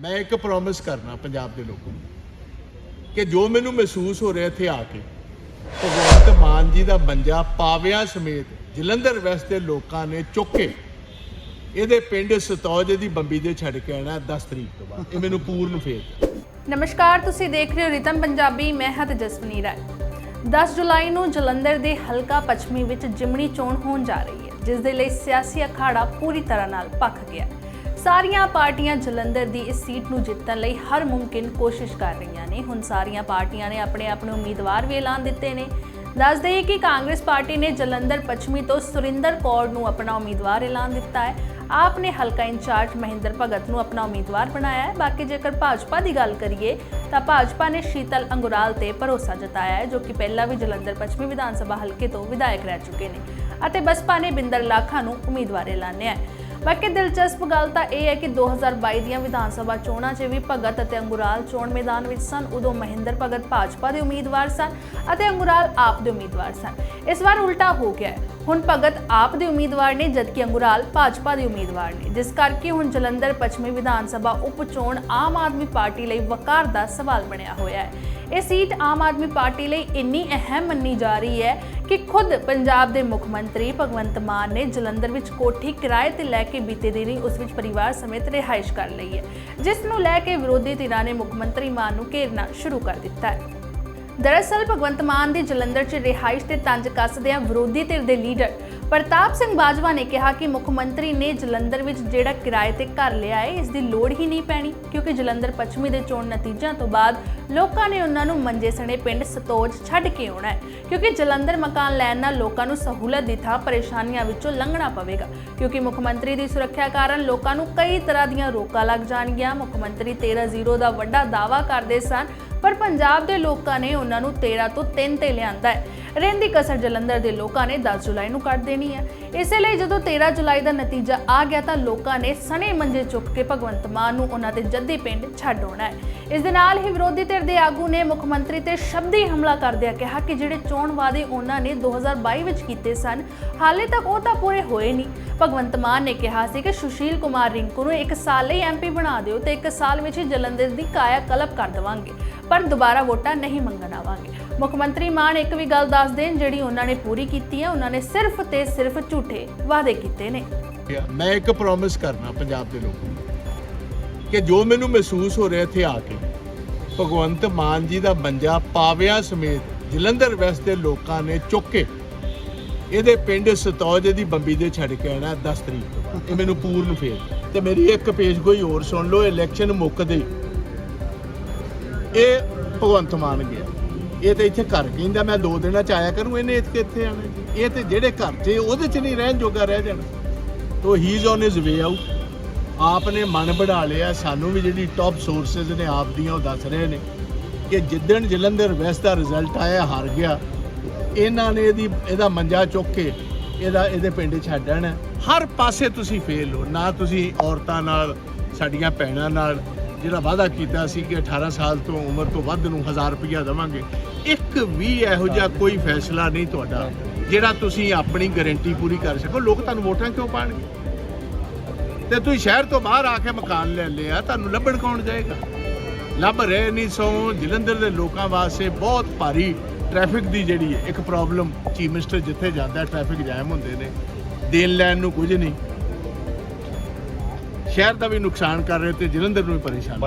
ਮੈਂ ਇੱਕ ਪ੍ਰੋਮਿਸ ਕਰਨਾ ਪੰਜਾਬ ਦੇ ਲੋਕਾਂ ਨੂੰ ਕਿ ਜੋ ਮੈਨੂੰ ਮਹਿਸੂਸ ਹੋ ਰਿਹਾ ਇੱਥੇ ਆ ਕੇ, ਭਗਵੰਤ ਮਾਨ ਜੀ ਦਾ ਬੰਜਾ ਪਾਵਿਆਂ ਸਮੇਤ ਜਲੰਧਰ ਵੈਸਟ ਦੇ ਲੋਕਾਂ ਨੇ ਚੁੱਕ ਕੇ ਇਹਦੇ ਪਿੰਡ ਸਤੌਜ ਦੀ ਬੰਬੀ ਦੇ ਛੱਡ ਕੇ ਆਣਾ 10 ਤਰੀਕ ਤੋਂ ਬਾਅਦ। ਇਹ ਮੈਨੂੰ ਪੂਰਨ ਫੇਰ। ਨਮਸਕਾਰ, ਤੁਸੀਂ ਦੇਖ ਰਹੇ ਹੋ ਰਿਤਮ ਪੰਜਾਬੀ, ਮੈਂ ਹਾਂ ਤੇਜਸਵਨੀ ਰਾਏ। 10 ਜੁਲਾਈ ਨੂੰ ਜਲੰਧਰ ਦੇ ਹਲਕਾ ਪੱਛਮੀ ਵਿੱਚ ਜਿਮਣੀ ਚੋਣ ਹੋਣ ਜਾ ਰਹੀ ਹੈ, ਜਿਸ ਦੇ ਲਈ ਸਿਆਸੀ ਅਖਾੜਾ ਪੂਰੀ ਤਰ੍ਹਾਂ ਨਾਲ ਪੱਕ ਗਿਆ। ਹੈ। ਸਾਰੀਆਂ ਪਾਰਟੀਆਂ ਜਲੰਧਰ ਦੀ ਇਸ ਸੀਟ ਨੂੰ ਜਿੱਤਣ ਲਈ ਹਰ ਮੁਮਕਿਨ ਕੋਸ਼ਿਸ਼ ਕਰ ਰਹੀਆਂ ਨੇ। ਹੁਣ ਸਾਰੀਆਂ ਪਾਰਟੀਆਂ ਨੇ ਆਪਣੇ ਆਪਣੇ ਉਮੀਦਵਾਰ ਵੀ ਐਲਾਨ ਦਿੱਤੇ ਨੇ। ਦੱਸ ਦਈਏ ਕਿ ਕਾਂਗਰਸ ਪਾਰਟੀ ਨੇ ਜਲੰਧਰ, ਪੱਛਮੀ ਤੋਂ ਸੁਰਿੰਦਰ ਕੌਰ ਨੂੰ ਆਪਣਾ ਉਮੀਦਵਾਰ ਐਲਾਨ ਦਿੱਤਾ ਹੈ। ਆਪ ਨੇ ਹਲਕਾ ਇੰਚਾਰਜ ਮਹਿੰਦਰ ਭਗਤ ਨੂੰ ਆਪਣਾ ਉਮੀਦਵਾਰ ਬਣਾਇਆ ਹੈ। ਬਾਕੀ ਜੇਕਰ ਭਾਜਪਾ ਦੀ ਗੱਲ ਕਰੀਏ, ਤਾਂ ਭਾਜਪਾ ਨੇ ਸ਼ੀਤਲ ਅੰਗੁਰਾਲ ਤੇ ਭਰੋਸਾ ਜਤਾਇਆ ਹੈ, ਜੋ ਕਿ ਪਹਿਲਾਂ ਵੀ ਜਲੰਧਰ, ਪੱਛਮੀ ਵਿਧਾਨ ਸਭਾ ਹਲਕੇ ਤੋਂ ਵਿਧਾਇਕ ਰਹਿ ਚੁੱਕੇ ਨੇ। ਅਤੇ ਬਸਪਾ ਨੇ ਬਿੰਦਰ ਲਾਖਾ ਨੂੰ ਉਮੀਦਵਾਰ ਐਲਾਨਿਆ ਹੈ। ਬਾਕੀ ਦਿਲਚਸਪ ਗੱਲ ਤਾਂ ਇਹ ਹੈ ਕਿ 2022 ਦੀਆਂ ਵਿਧਾਨ ਸਭਾ ਚੋਣਾਂ 'ਚ ਵੀ ਭਗਤ ਅਤੇ ਅੰਗੁਰਾਲ ਚੋਣ ਮੈਦਾਨ ਵਿੱਚ ਸਨ। ਉਦੋਂ ਮਹਿੰਦਰ ਭਗਤ ਭਾਜਪਾ ਦੇ ਉਮੀਦਵਾਰ ਸਨ ਅਤੇ ਅੰਗੁਰਾਲ ਆਪ ਦੇ ਉਮੀਦਵਾਰ ਸਨ। ਇਸ ਵਾਰ ਉਲਟਾ ਹੋ ਗਿਆ ਹੈ। ਹੁਣ ਭਗਤ ਆਪ ਦੇ ਉਮੀਦਵਾਰ ਨੇ, ਜਦਕਿ ਅੰਗੁਰਾਲ ਭਾਜਪਾ ਦੇ ਉਮੀਦਵਾਰ ਨੇ। ਜਿਸ ਕਰਕੇ ਹੁਣ ਜਲੰਧਰ ਪੱਛਮੀ ਵਿਧਾਨ ਸਭਾ ਉਪ ਚੋਣ ਆਮ ਆਦਮੀ ਪਾਰਟੀ ਲਈ ਵਕਾਰ ਦਾ ਸਵਾਲ ਬਣਿਆ ਹੋਇਆ ਹੈ। ਇਹ ਸੀਟ ਆਮ ਆਦਮੀ ਪਾਰਟੀ ਲਈ ਇੰਨੀ ਅਹਿਮ ਮੰਨੀ ਜਾ ਰਹੀ ਹੈ ਕਿ ਖੁਦ ਪੰਜਾਬ ਦੇ ਮੁੱਖ ਮੰਤਰੀ ਭਗਵੰਤ ਮਾਨ ਨੇ ਜਲੰਧਰ ਵਿੱਚ ਕੋਠੀ ਕਿਰਾਏ ਤੇ ਲੈ ਕੇ ਬੀਤੇ ਦਿਨੀ ਉਸ ਵਿੱਚ ਪਰਿਵਾਰ ਸਮੇਤ ਰਿਹਾਇਸ਼ ਕਰ ਲਈ ਹੈ। ਜਿਸ ਨੂੰ ਲੈ ਕੇ ਵਿਰੋਧੀ ਧਿਰਾਂ ਨੇ ਮੁੱਖ ਮੰਤਰੀ ਮਾਨ ਨੂੰ ਘੇਰਨਾ ਸ਼ੁਰੂ ਕਰ ਦਿੱਤਾ ਹੈ। ਦਰਅਸਲ ਭਗਵੰਤ ਮਾਨ ਦੀ ਜਲੰਧਰ 'ਚ ਰਿਹਾਇਸ਼ ਤੇ ਤੰਜ ਕੱਸਦਿਆਂ ਵਿਰੋਧੀ ਧਿਰ ਦੇ ਲੀਡਰ ਪ੍ਰਤਾਪ ਸਿੰਘ ਬਾਜਵਾ ਨੇ ਕਿਹਾ ਕਿ ਮੁੱਖ ਮੰਤਰੀ ਨੇ ਜਲੰਧਰ ਵਿੱਚ ਜਿਹੜਾ ਕਿਰਾਏ ਤੇ ਘਰ ਲਿਆ ਹੈ, ਇਸ ਦੀ ਲੋੜ ਹੀ ਨਹੀਂ ਪੈਣੀ, ਕਿਉਂਕਿ ਜਲੰਧਰ ਪੱਛਮੀ ਦੇ ਚੋਣ ਨਤੀਜਿਆਂ ਤੋਂ ਬਾਅਦ ਲੋਕਾਂ ਨੇ ਉਹਨਾਂ ਨੂੰ ਮੰਜੇ ਸਣੇ ਪਿੰਡ ਸਤੋਜ ਛੱਡ ਕੇ ਆਉਣਾ ਹੈ, ਕਿਉਂਕਿ ਜਲੰਧਰ ਮਕਾਨ ਲੈਣ ਨਾਲ ਲੋਕਾਂ ਨੂੰ ਸਹੂਲਤ ਦੀ ਥਾਂ ਪਰੇਸ਼ਾਨੀਆਂ ਵਿੱਚੋਂ ਲੰਘਣਾ ਪਵੇਗਾ, ਕਿਉਂਕਿ ਮੁੱਖ ਮੰਤਰੀ ਦੀ ਸੁਰੱਖਿਆ ਕਾਰਨ ਲੋਕਾਂ ਨੂੰ ਕਈ ਤਰ੍ਹਾਂ ਦੀਆਂ ਰੋਕਾਂ ਲੱਗ ਜਾਣਗੀਆਂ, ਮੁੱਖ ਮੰਤਰੀ 13-0 ਦਾ ਵੱਡਾ ਦਾਅਵਾ ਕਰਦੇ ਸਨ ਪਰ ਪੰਜਾਬ ਦੇ ਲੋਕਾਂ ਨੇ ਉਹਨਾਂ ਨੂੰ 13 ਤੋਂ 3 ਤੇ ਲਿਆਂਦਾ ਹੈ। ਰਹਿੰਦੀ ਕਸਰ ਜਲੰਧਰ ਦੇ ਲੋਕਾਂ ਨੇ 10 ਜੁਲਾਈ ਨੂੰ ਕੱਢ ਦੇਣੀ ਹੈ। ਇਸੇ ਲਈ ਜਦੋਂ 13 ਜੁਲਾਈ ਦਾ ਨਤੀਜਾ ਆ ਗਿਆ ਤਾਂ ਲੋਕਾਂ ਨੇ ਸਣੇ ਮੰਜੇ ਚੁੱਕ ਕੇ ਭਗਵੰਤ ਮਾਨ ਨੂੰ ਉਹਨਾਂ ਦੇ ਜੱਦੀ ਪਿੰਡ ਛੱਡ ਆਉਣਾ ਹੈ। ਇਸ ਦੇ ਨਾਲ ਹੀ ਵਿਰੋਧੀ ਧਿਰ ਦੇ ਆਗੂ ਨੇ ਮੁੱਖ ਮੰਤਰੀ ਤੇ ਸ਼ਬਦੀ ਹਮਲਾ ਕਰਦਿਆਂ ਕਿਹਾ ਕਿ ਜਿਹੜੇ ਚੋਣ ਵਾਅਦੇ ਉਹਨਾਂ ਨੇ 2022 ਵਿੱਚ ਕੀਤੇ ਸਨ, ਹਾਲੇ ਤੱਕ ਉਹ ਤਾਂ ਪੂਰੇ ਹੋਏ ਨਹੀਂ। ਭਗਵੰਤ ਮਾਨ ਨੇ ਕਿਹਾ ਸੀ ਕਿ ਸੁਸ਼ੀਲ ਕੁਮਾਰ ਰਿੰਕੂ ਨੂੰ ਇੱਕ ਸਾਲ ਲਈ ਐਮਪੀ ਬਣਾ ਦਿਓ ਤੇ ਇੱਕ ਸਾਲ ਵਿੱਚ ਹੀ ਜਲੰਧਰ ਦੀ ਕਾਇਆ ਕਲਪ ਕਰ ਦੇਵਾਂਗੇ, ਪਰ ਦੁਬਾਰਾ ਵੋਟਾਂ ਨਹੀਂ ਮੰਗਣ ਆਵਾਂਗੇ। ਮੁੱਖ ਮੰਤਰੀ ਮਾਨ ਇੱਕ ਵੀ ਗੱਲ ਦਾ ਦੱਸ ਦੇਣ ਜਿਹੜੀ ਉਹਨਾਂ ਨੇ ਪੂਰੀ ਕੀਤੀ ਹੈ, ਉਹਨਾਂ ਨੇ ਸਿਰਫ ਤੇ ਸਿਰਫ ਝੂਠੇ ਵਾਅਦੇ ਕੀਤੇ ਨੇ। ਮੈਂ ਇੱਕ ਪ੍ਰੋਮਿਸ ਕਰਨਾ ਪੰਜਾਬ ਦੇ ਲੋਕਾਂ ਨੂੰ ਕਿ ਜੋ ਮੈਨੂੰ ਮਹਿਸੂਸ ਹੋ ਰਿਹਾ ਇੱਥੇ ਆ ਕੇ, ਭਗਵੰਤ ਮਾਨ ਜੀ ਦਾ ਬੰਜਾ ਪਾਵਿਆਂ ਸਮੇਤ ਜਲੰਧਰ ਵੈਸਟ ਦੇ ਲੋਕਾਂ ਨੇ ਚੁੱਕ ਕੇ ਇਹਦੇ ਪਿੰਡ ਸਤੌਜ ਦੀ ਬੰਬੀ ਦੇ ਛੱਡ ਕੇ ਆਣਾ 10 ਤਰੀਕ ਇਹ ਮੈਨੂੰ ਪੂਰਨ ਫੇਰ। ਤੇ ਮੇਰੀ ਇੱਕ ਪੇਸ਼ ਕੋਈ ਹੋਰ ਸੁਣ ਲਓ ਇਲੈਕਸ਼ਨ ਮੁੱਕਦੇ ਇਹ ਭਗਵੰਤ ਮਾਨ ਗਿਆ। ਇਹ ਤੇ ਇੱਥੇ ਘਰ ਕਹਿੰਦਾ ਮੈਂ ਦੋ ਦਿਨਾਂ ਚ ਆਇਆ ਕਰੂੰ, ਇਹਨੇ ਇੱਥੇ ਇੱਥੇ ਆਣਾ ਜੀ। ਇਹ ਤੇ ਜਿਹੜੇ ਘਰ 'ਚ ਉਹਦੇ 'ਚ ਨਹੀਂ ਰਹਿਣ ਜੋਗਾ ਰਹਿ ਜਾਣਾ। ਤੋ he is on his way out ਆਪ ਨੇ ਮਨ ਬਣਾ ਲਿਆ, ਸਾਨੂੰ ਵੀ ਜਿਹੜੀ ਟੌਪ ਸੋਰਸਸ ਨੇ ਆਪ ਦੀਆਂ, ਉਹ ਦੱਸ ਰਹੇ ਨੇ ਕਿ ਜਿੱਦਣ ਜਲੰਧਰ ਵੈਸਟ ਦਾ ਰਿਜ਼ਲਟ ਆਇਆ, ਹਾਰ ਗਿਆ, ਇਹਨਾਂ ਨੇ ਇਹਦੀ ਇਹਦਾ ਮੰਜਾ ਚੁੱਕ ਕੇ ਇਹਦਾ ਇਹਦੇ ਪਿੰਡ ਛੱਡਣਾ ਹਰ ਪਾਸੇ ਤੁਸੀਂ ਫੇਲ ਹੋ। ਨਾ ਤੁਸੀਂ ਔਰਤਾਂ ਨਾਲ, ਸਾਡੀਆਂ ਭੈਣਾਂ ਨਾਲ, ਜਿਹੜਾ ਵਾਅਦਾ ਕੀਤਾ ਸੀ ਕਿ 18 ਸਾਲ ਤੋਂ ਉਮਰ ਤੋਂ ਵੱਧ ਨੂੰ 1000 ਰੁਪਇਆ ਦੇਵਾਂਗੇ। ਇੱਕ ਵੀ ਇਹੋ ਜਿਹਾ ਕੋਈ ਫੈਸਲਾ ਨਹੀਂ ਤੁਹਾਡਾ ਜਿਹੜਾ ਤੁਸੀਂ ਆਪਣੀ ਗਾਰੰਟੀ ਪੂਰੀ ਕਰ ਸਕੋ। ਲੋਕ ਤੁਹਾਨੂੰ ਵੋਟਾਂ ਕਿਉਂ ਪਾਣਗੇ? ਤੇ ਤੁਸੀਂ ਸ਼ਹਿਰ ਤੋਂ ਬਾਹਰ ਆ ਕੇ ਮਕਾਨ ਲੈ ਲਿਆ ਤੁਹਾਨੂੰ ਲੱਭਣ ਕੌਣ ਜਾਏਗਾ? ਲੱਭ ਰਹੇ ਨਹੀਂ ਸੋ ਜਲੰਧਰ ਦੇ ਲੋਕਾਂ ਵਾਸਤੇ ਬਹੁਤ ਭਾਰੀ ਟ੍ਰੈਫਿਕ ਦੀ ਜਿਹੜੀ ਹੈ ਇੱਕ ਪ੍ਰੋਬਲਮ ਚੀਫ ਮਿਨਿਸਟਰ ਜਿੱਥੇ ਜਾਂਦਾ ਟ੍ਰੈਫਿਕ ਜਾਮ ਹੁੰਦੇ ਨੇ। ਦੇਣ ਲੈਣ ਨੂੰ ਕੁਝ ਨਹੀਂ। ਸ਼ਹਿਰ ਦਾ ਵੀ ਨੁਕਸਾਨ ਕਰ ਰਹੇ ਤੇ ਜਲੰਧਰ ਨੂੰ ਵੀ ਪਰੇਸ਼ਾਨ।